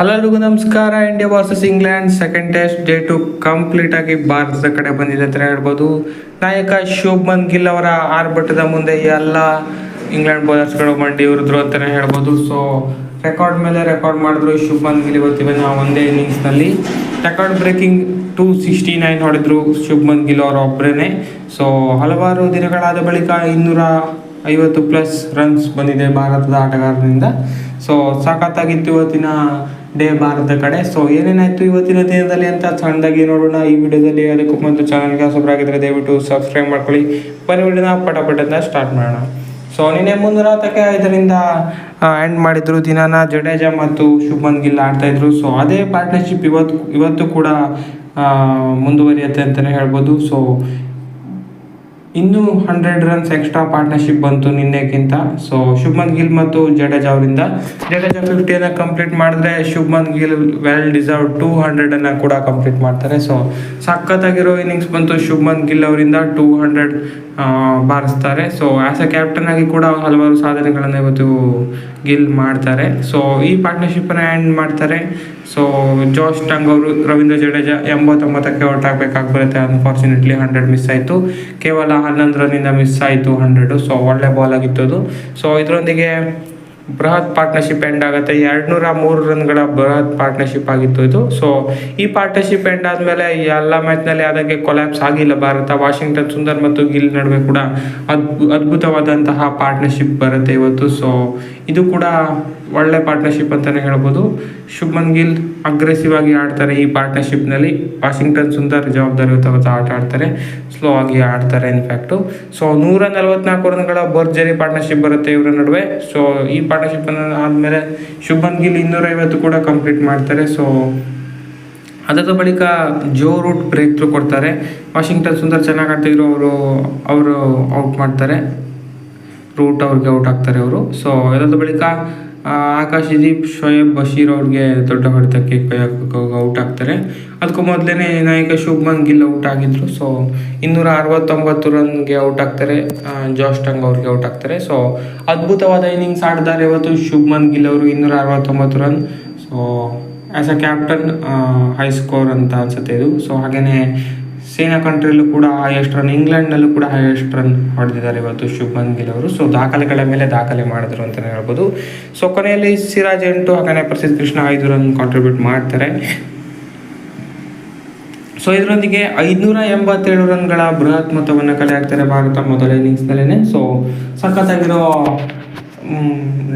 Hello ನಮಸ್ಕಾರ, India versus England second test day two complete ಆಗಿ ಭಾರತದ ಕಡೆ ಬಂದಿದೆ ಅಂತ ಹೇಳ್ಬೋದು. ನಾಯಕ ಶುಭ್ಮನ್ ಗಿಲ್ ಅವರ ಆರ್ಭಟದ ಮುಂದೆ ಎಲ್ಲ ಇಂಗ್ಲೆಂಡ್ ಬೌಲರ್ಸ್ಗಳು ಮಂಡಿ ಉರಿದ್ರು ಅಂತಲೇ ಹೇಳ್ಬೋದು. ಸೊ ರೆಕಾರ್ಡ್ ಮೇಲೆ ರೆಕಾರ್ಡ್ ಮಾಡಿದ್ರು ಶುಭ್ಮನ್ ಗಿಲ್ ಇವತ್ತಿನ ಒಂದೇ ಇನ್ನಿಂಗ್ಸ್ನಲ್ಲಿ record breaking two sixty nine ಹೊಡೆದ್ರು ಶುಭ್ಮನ್ ಗಿಲ್ ಅವರ ಒಬ್ಬರೇ ಸೊ ಹಲವಾರು ದಿನಗಳಾದ ಬಳಿಕ ಇನ್ನೂರ ಐವತ್ತು ಪ್ಲಸ್ ರನ್ಸ್ ಬಂದಿದೆ ಭಾರತದ ಆಟಗಾರರಿಂದ. ಸೊ ಸಖತ್ತಾಗಿತ್ತು ಇವತ್ತಿನ ಡೇ ಭಾರತದ ಕಡೆ. ಸೊ ಏನೇನಾಯಿತು ಇವತ್ತಿನ ದಿನದಲ್ಲಿ ಅಂತ ಸಣ್ಣದಾಗಿ ನೋಡೋಣ. ಈ ವಿಡಿಯೋದಲ್ಲಿ ಅದಕ್ಕೂ ಮೊದಲು ಚಾನಲ್ಗೆ ಆಗಿದ್ರೆ ದಯವಿಟ್ಟು ಸಬ್ಸ್ಕ್ರೈಬ್ ಮಾಡ್ಕೊಳ್ಳಿ. ಬನ್ನಿ ವಿಡಿಯೋನ ಪಟ ಪಟದಿಂದ ಸ್ಟಾರ್ಟ್ ಮಾಡೋಣ. ಸೊ ನಿನ್ನೆ ಮುಂದಿನ ಇದರಿಂದ ಎಂಡ್ ಮಾಡಿದ್ರು. ದಿನಾನ ಜಡೇಜಾ ಮತ್ತು ಶುಭನ್ ಗಿಲ್ ಆಡ್ತಾ ಇದ್ರು. ಸೊ ಅದೇ ಪಾರ್ಟ್ನರ್ಶಿಪ್ ಇವತ್ತು ಇವತ್ತು ಕೂಡ ಮುಂದುವರಿಯುತ್ತೆ ಅಂತಲೇ ಹೇಳ್ಬೋದು. ಸೊ ಇನ್ನೂ ಹಂಡ್ರೆಡ್ ರನ್ಸ್ ಎಕ್ಸ್ಟ್ರಾ ಪಾರ್ಟ್ನರ್ಶಿಪ್ ಬಂತು ನಿನ್ನೆಗಿಂತ ಸೊ ಶುಭ್ಮನ್ ಗಿಲ್ ಮತ್ತು ಜಡೇಜಾ ಅವರಿಂದ. ಜಡೇಜಾ ಫಿಫ್ಟಿಯನ್ನು ಕಂಪ್ಲೀಟ್ ಮಾಡಿದ್ರೆ Shubman Gill well deserve to ಹಂಡ್ರೆಡನ್ನು ಕೂಡ ಕಂಪ್ಲೀಟ್ ಮಾಡ್ತಾರೆ. ಸೊ ಸಖತ್ತಾಗಿರೋ ಇನ್ನಿಂಗ್ಸ್ ಬಂತು ಶುಭ್ಮನ್ ಗಿಲ್ ಅವರಿಂದ ಟೂ ಹಂಡ್ರೆಡ್ ಬಾರಿಸ್ತಾರೆ. ಸೊ ಆ್ಯಸ್ ಎ ಕ್ಯಾಪ್ಟನ್ ಆಗಿ ಕೂಡ ಹಲವಾರು ಸಾಧನೆಗಳನ್ನು ಇವತ್ತು ಗಿಲ್ ಮಾಡ್ತಾರೆ. ಸೊ ಈ ಪಾರ್ಟ್ನರ್ಶಿಪ್ಪನ್ನು ಆ್ಯಂಡ್ ಮಾಡ್ತಾರೆ. ಸೊ ಜೋಶ್ ಟಂಗ್ ಅವರು ರವೀಂದ್ರ ಜಡೇಜಾ ಎಂಬತ್ತೊಂಬತ್ತಕ್ಕೆ ಔಟ್ ಆಗಬೇಕಾಗಿ ಬರುತ್ತೆ ಅನ್ಫಾರ್ಚುನೇಟ್ಲಿ ಹಂಡ್ರೆಡ್ ಮಿಸ್ ಆಯಿತು. ಕೇವಲ ಹನ್ನೊಂದು ರನ್ನಿಂದ ಮಿಸ್ ಆಯಿತು ಹಂಡ್ರೆಡು ಸೊ ಒಳ್ಳೆ ಬಾಲ್ ಆಗಿತ್ತು ಅದು. ಸೊ ಇದರೊಂದಿಗೆ ಬೃಹತ್ ಪಾರ್ಟ್ನರ್ಶಿಪ್ ಎಂಡ್ ಆಗುತ್ತೆ. ಎರಡ್ನೂರ ಮೂರು ರನ್ಗಳ ಬೃಹತ್ ಪಾರ್ಟ್ನರ್ಶಿಪ್ ಆಗಿತ್ತು ಇದು. ಸೊ ಈ ಪಾರ್ಟ್ನರ್ಶಿಪ್ ಎಂಡ್ ಆದಮೇಲೆ ಎಲ್ಲ ಮ್ಯಾಚ್ನಲ್ಲಿ ಅದಕ್ಕೆ ಕೊಲ್ಯಾಪ್ಸ್ ಆಗಿಲ್ಲ ಭಾರತ. ವಾಷಿಂಗ್ಟನ್ ಸುಂದರ್ ಮತ್ತು ಗಿಲ್ ನಡುವೆ ಕೂಡ ಅದ್ಭು ಅದ್ಭುತವಾದಂತಹ ಪಾರ್ಟ್ನರ್ಶಿಪ್ ಬರುತ್ತೆ ಇವತ್ತು. ಸೊ ಇದು ಕೂಡ ಒಳ್ಳೆ ಪಾರ್ಟ್ನರ್ಶಿಪ್ ಅಂತಲೇ ಹೇಳ್ಬೋದು. ಶುಭ್ಮನ್ ಗಿಲ್ ಅಗ್ರೆಸಿವ್ ಆಗಿ ಆಡ್ತಾರೆ ಈ ಪಾರ್ಟ್ನರ್ಶಿಪ್ನಲ್ಲಿ ವಾಷಿಂಗ್ಟನ್ ಸುಂದರ್ ಜವಾಬ್ದಾರಿಯುತವಾದ ಆಟ ಆಡ್ತಾರೆ. ಸ್ಲೋ ಆಗಿ ಆಡ್ತಾರೆ ಇನ್ಫ್ಯಾಕ್ಟು ಸೊ ನೂರ ನಲವತ್ನಾಲ್ಕು ರನ್ಗಳ ಭರ್ಜರಿ ಪಾರ್ಟ್ನರ್ಶಿಪ್ ಬರುತ್ತೆ ಇವರ ನಡುವೆ. ಸೊ ಈ ಪಾರ್ಟ್ನರ್ಶಿಪ್ ಆದಮೇಲೆ ಶುಭ್ಮನ್ ಗಿಲ್ ಇನ್ನೂರೈವತ್ತು ಕೂಡ ಕಂಪ್ಲೀಟ್ ಮಾಡ್ತಾರೆ. ಸೊ ಅದಾದ ಬಳಿಕ ಜೋ ರೂಟ್ ಬ್ರೇಕ್ ಥ್ರೂ ಕೊಡ್ತಾರೆ. ವಾಷಿಂಗ್ಟನ್ ಸುಂದರ್ ಚೆನ್ನಾಗಿ ಆಡ್ತಿದ್ರು, ಅವರು ಅವರು ಔಟ್ ಮಾಡ್ತಾರೆ. ರೂಟ್ ಅವ್ರಿಗೆ ಔಟ್ ಆಗ್ತಾರೆ ಅವರು. ಸೊ ಇದಾದ ಬಳಿಕ ಆ, ಆಕಾಶ್ ದೀಪ್ ಶೋಯಬ್ ಬಶೀರ್ ಅವ್ರಿಗೆ ದೊಡ್ಡ ಹೊಡೆತಕ್ಕೆ ಔಟ್ ಆಗ್ತಾರೆ. ಅದಕ್ಕೂ ಮೊದಲೇ ನಾಯಕ ಶುಭ್ಮನ್ ಗಿಲ್ ಔಟ್ ಆಗಿದ್ರು. ಸೊ ಇನ್ನೂರ ಅರವತ್ತೊಂಬತ್ತು ರನ್ಗೆ ಔಟ್ ಆಗ್ತಾರೆ. ಜಾಸ್ ಟಂಗ್ ಅವ್ರಿಗೆ ಔಟ್ ಆಗ್ತಾರೆ. ಸೊ ಅದ್ಭುತವಾದ ಇನ್ನಿಂಗ್ಸ್ ಆಡಿದ್ದಾರೆ ಇವತ್ತು ಶುಭ್ಮನ್ ಗಿಲ್ ಅವರು ಇನ್ನೂರ ಅರವತ್ತೊಂಬತ್ತು run. So as a captain high score ಅಂತ ಅನ್ಸುತ್ತೆ ಇದು. ಸೊ ಹಾಗೆಯೇ ಸೇನಾ ಕಂಟ್ರಿಯಲ್ಲೂ ಕೂಡ ಹೈಯೆಸ್ಟ್ ರನ್ ಇಂಗ್ಲೆಂಡ್ನಲ್ಲೂ ಕೂಡ ಹೈಯೆಸ್ಟ್ ರನ್ ಹೊಡೆದಿದ್ದಾರೆ ಇವತ್ತು ಶುಭಮನ್ ಗಿಲ್ ಅವರು. ಸೊ ದಾಖಲೆಗಳ ಮೇಲೆ ದಾಖಲೆ ಮಾಡಿದ್ರು ಅಂತಲೇ ಹೇಳ್ಬೋದು. ಸೊ ಕೊನೆಯಲ್ಲಿ ಸಿರಾಜ್ ಎಂಟು ಹಾಗೆ ಪ್ರಸಿದ್ಧ ಕೃಷ್ಣ ಐದು ರನ್ ಕಾಂಟ್ರಿಬ್ಯೂಟ್ ಮಾಡ್ತಾರೆ. ಸೊ ಇದರೊಂದಿಗೆ ಐದುನೂರ ಎಂಬತ್ತೇಳು ರನ್ಗಳ ಬೃಹತ್ ಮೊತ್ತವನ್ನು ಕಲೆ ಹಾಕ್ತಾರೆ ಭಾರತ ಮೊದಲ ಇನ್ನಿಂಗ್ಸ್ನಲ್ಲೇ ಸೊ ಸಖತ್ತಾಗಿರೋ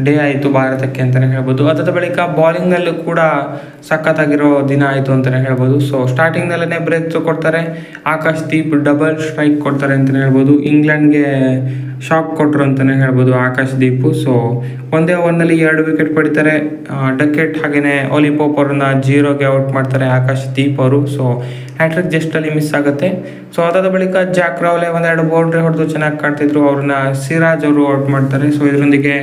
ಡೇ ಆಯಿತು ಭಾರತಕ್ಕೆ ಅಂತಲೇ ಹೇಳ್ಬೋದು. ಅದಾದ ಬಳಿಕ ಬಾಲಿಂಗ್ನಲ್ಲೂ ಕೂಡ ಸಖತ್ತಾಗಿರೋ ದಿನ ಆಯಿತು ಅಂತಲೇ ಹೇಳ್ಬೋದು. ಸೊ ಸ್ಟಾರ್ಟಿಂಗ್ನಲ್ಲೇ ಬ್ರೇಕ್ ಕೊಡ್ತಾರೆ. ಆಕಾಶ್ ದೀಪ್ ಡಬಲ್ ಸ್ಟ್ರೈಕ್ ಕೊಡ್ತಾರೆ ಅಂತಲೇ ಹೇಳ್ಬೋದು. ಇಂಗ್ಲೆಂಡ್ಗೆ ಶಾಕ್ ಕೊಟ್ಟರು ಅಂತಲೇ ಹೇಳ್ಬೋದು ಆಕಾಶ್ ದೀಪು. ಸೊ ಒಂದೇ ಓವರ್ನಲ್ಲಿ ಎರಡು ವಿಕೆಟ್ ಪಡಿತಾರೆ. ಡಕೆಟ್ ಹಾಗೆಯೇ ಒಲಿಪೋಪ್ ಅವ್ರನ್ನ ಜೀರೋಗೆ ಔಟ್ ಮಾಡ್ತಾರೆ ಆಕಾಶ್ ದೀಪ್ ಅವರು. ಸೊ ಹ್ಯಾಟ್ರಿಕ್ ಜಸ್ಟಲ್ಲಿ ಮಿಸ್ ಆಗುತ್ತೆ. ಸೊ ಅದಾದ ಬಳಿಕ ಜಾಕ್ ರಾವ್ಲೆ ಒಂದೆರಡು ಬೌಂಡ್ರಿ ಹೊಡೆದು ಚೆನ್ನಾಗಿ ಕಾಣ್ತಿದ್ರು ಅವ್ರನ್ನ ಸಿರಾಜ್ ಅವರು ಔಟ್ ಮಾಡ್ತಾರೆ. ಸೊ ಇದರೊಂದಿಗೆ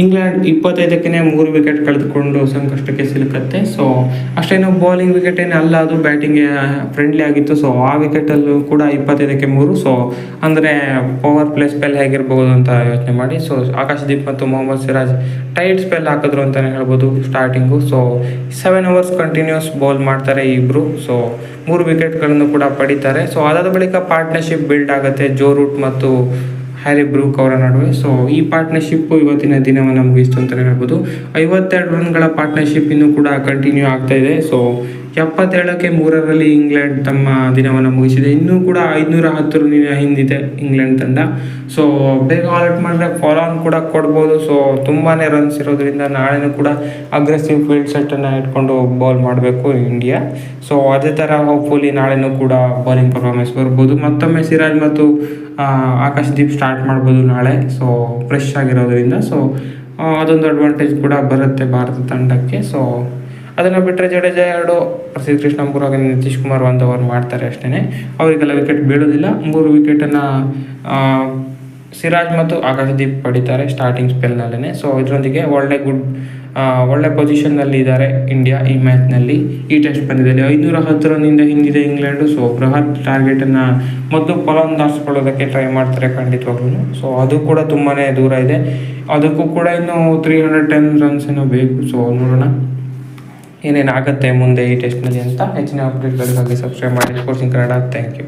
ಇಂಗ್ಲೆಂಡ್ ಇಪ್ಪತ್ತೈದಕ್ಕೆ ಮೂರು ವಿಕೆಟ್ ಕಳೆದುಕೊಂಡು ಸಂಕಷ್ಟಕ್ಕೆ ಸಿಲುಕತ್ತೆ. ಸೊ ಅಷ್ಟೇನು ಬೌಲಿಂಗ್ ವಿಕೆಟ್ ಏನು ಅಲ್ಲ, ಅದು ಬ್ಯಾಟಿಂಗ್ ಫ್ರೆಂಡ್ಲಿ ಆಗಿತ್ತು. ಸೊ ಆ ವಿಕೆಟಲ್ಲೂ ಕೂಡ ಇಪ್ಪತ್ತೈದಕ್ಕೆ ಮೂರು. ಸೊ ಅಂದರೆ ಪವರ್ ಪ್ಲೇ ಸ್ಪೆಲ್ ಹೇಗಿರ್ಬೋದು ಅಂತ ಯೋಚನೆ ಮಾಡಿ. ಸೊ ಆಕಾಶದೀಪ್ ಮತ್ತು ಮೊಹಮ್ಮದ್ ಸಿರಾಜ್ ಟೈಟ್ ಸ್ಪೆಲ್ ಹಾಕಿದ್ರು ಅಂತಲೇ ಹೇಳ್ಬೋದು starting so seven overs continuous bowl ಮಾಡ್ತಾರೆ ಇಬ್ಬರು ಸೊ ಮೂರು ವಿಕೆಟ್ಗಳನ್ನು ಕೂಡ ಪಡಿತಾರೆ. ಸೊ ಅದಾದ ಬಳಿಕ ಪಾರ್ಟ್ನರ್ಶಿಪ್ ಬಿಲ್ಡ್ ಆಗುತ್ತೆ ಜೋ ರೂಟ್ ಮತ್ತು ಹ್ಯಾರಿ ಬ್ರೂಕ್ ಅವರ ನಡುವೆ. ಸೊ ಈ ಪಾರ್ಟ್ನರ್ಶಿಪ್ಪು ಇವತ್ತಿನ ದಿನವನ್ನು ಮುಗಿಸ್ತು ಅಂತಲೇ ಹೇಳ್ಬೋದು. ಐವತ್ತೆರಡು ರನ್ಗಳ ಪಾರ್ಟ್ನರ್ಶಿಪ್ ಇನ್ನೂ ಕೂಡ ಕಂಟಿನ್ಯೂ ಆಗ್ತಾ ಇದೆ. ಸೊ ಎಪ್ಪತ್ತೇಳಕ್ಕೆ ಮೂರರಲ್ಲಿ ಇಂಗ್ಲೆಂಡ್ ತಮ್ಮ ದಿನವನ್ನು ಮುಗಿಸಿದೆ. ಇನ್ನೂ ಕೂಡ ಐದುನೂರ ಹತ್ತು ರನ್ನಿನ ಹಿಂದಿದೆ ಇಂಗ್ಲೆಂಡ್ ತಂಡ. ಸೊ ಬೇಗ ಆಲ್ಔಟ್ ಮಾಡಿದ್ರೆ ಫಾಲೋ ಆನ್ ಕೂಡ ಕೊಡ್ಬೋದು. ಸೊ ತುಂಬಾ ರನ್ಸ್ ಇರೋದ್ರಿಂದ ನಾಳೆನೂ ಕೂಡ ಅಗ್ರೆಸಿವ್ ಫೀಲ್ಡ್ ಸೆಟ್ಟನ್ನು ಇಟ್ಕೊಂಡು ಬಾಲ್ ಮಾಡಬೇಕು ಇಂಡಿಯಾ ಸೊ ಅದೇ ಥರ ಹೋಪ್ಫುಲಿ ನಾಳೆನೂ ಕೂಡ ಬೌಲಿಂಗ್ ಪರ್ಫಾರ್ಮೆನ್ಸ್ ಬರ್ಬೋದು. ಮತ್ತೊಮ್ಮೆ ಸಿರಾಜ್ ಮತ್ತು ಆಕಾಶದೀಪ್ ಆಕಾಶ್ ದೀಪ್ ಸ್ಟಾರ್ಟ್ ಮಾಡ್ಬೋದು ನಾಳೆ. ಸೊ ಫ್ರೆಶ್ ಆಗಿರೋದ್ರಿಂದ. ಸೊ ಅದೊಂದು ಅಡ್ವಾಂಟೇಜ್ ಕೂಡ ಬರುತ್ತೆ ಭಾರತ ತಂಡಕ್ಕೆ. ಸೊ ಅದನ್ನು ಬಿಟ್ಟರೆ ಜಡೇಜ ಎರಡು ಪ್ರಸಿದ್ಧ ಕೃಷ್ಣ ಮೂರು ಹಾಗೆ ನಿತೀಶ್ ಕುಮಾರ್ ಒಂದು ಓವರ್ ಮಾಡ್ತಾರೆ ಅಷ್ಟೇ ಅವರಿಗೆಲ್ಲ ವಿಕೆಟ್ ಬೀಳೋದಿಲ್ಲ. ಮೂರು ವಿಕೆಟನ್ನು ಸಿರಾಜ್ ಮತ್ತು ಆಕಾಶದೀಪ್ ಪಡಿತಾರೆ ಸ್ಟಾರ್ಟಿಂಗ್ ಸ್ಪೆಲ್ನಲ್ಲೇ ಸೊ ಇದರೊಂದಿಗೆ ಒಳ್ಳೆ ಗುಡ್ ಒಳ್ಳೆ ಪೊಸಿಷನ್ನಲ್ಲಿ ಇದ್ದಾರೆ ಇಂಡಿಯಾ ಈ ಮ್ಯಾಚ್ನಲ್ಲಿ ಈ ಟೆಸ್ಟ್ ಪಂದ್ಯದಲ್ಲಿ ಐನೂರ ಹತ್ತು ರನ್ನಿಂದ ಹಿಂದಿದೆ ಇಂಗ್ಲೆಂಡು. ಸೊ ಬೃಹತ್ ಟಾರ್ಗೆಟನ್ನು ಮೊದಲು ದಾಸ್ಕೊಳ್ಳೋದಕ್ಕೆ ಟ್ರೈ ಮಾಡ್ತಾರೆ ಖಂಡಿತವಾಗ್ಲೂ ಸೊ ಅದು ಕೂಡ ತುಂಬಾ ದೂರ ಇದೆ. ಅದಕ್ಕೂ ಕೂಡ ಇನ್ನು ತ್ರೀ ಹಂಡ್ರೆಡ್ ಟೆನ್ ರನ್ಸ್ ಏನೋ ಬೇಕು. ಸೊ ನೋಡೋಣ. ಏನೇನು ಆಗುತ್ತೆ ಮುಂದೆ ಈ ಟೆಸ್ಟ್ನಲ್ಲಿ ಅಂತ ಹೆಚ್ಚಿನ ಅಪ್ಡೇಟ್ಗಳಿಗಾಗಿ ಸಬ್ಸ್ಕ್ರೈಬ್ ಮಾಡಿ. ಸ್ಪೋರ್ಟ್ಸಿಂಗ್ ಕನ್ನಡ ಥ್ಯಾಂಕ್ ಯು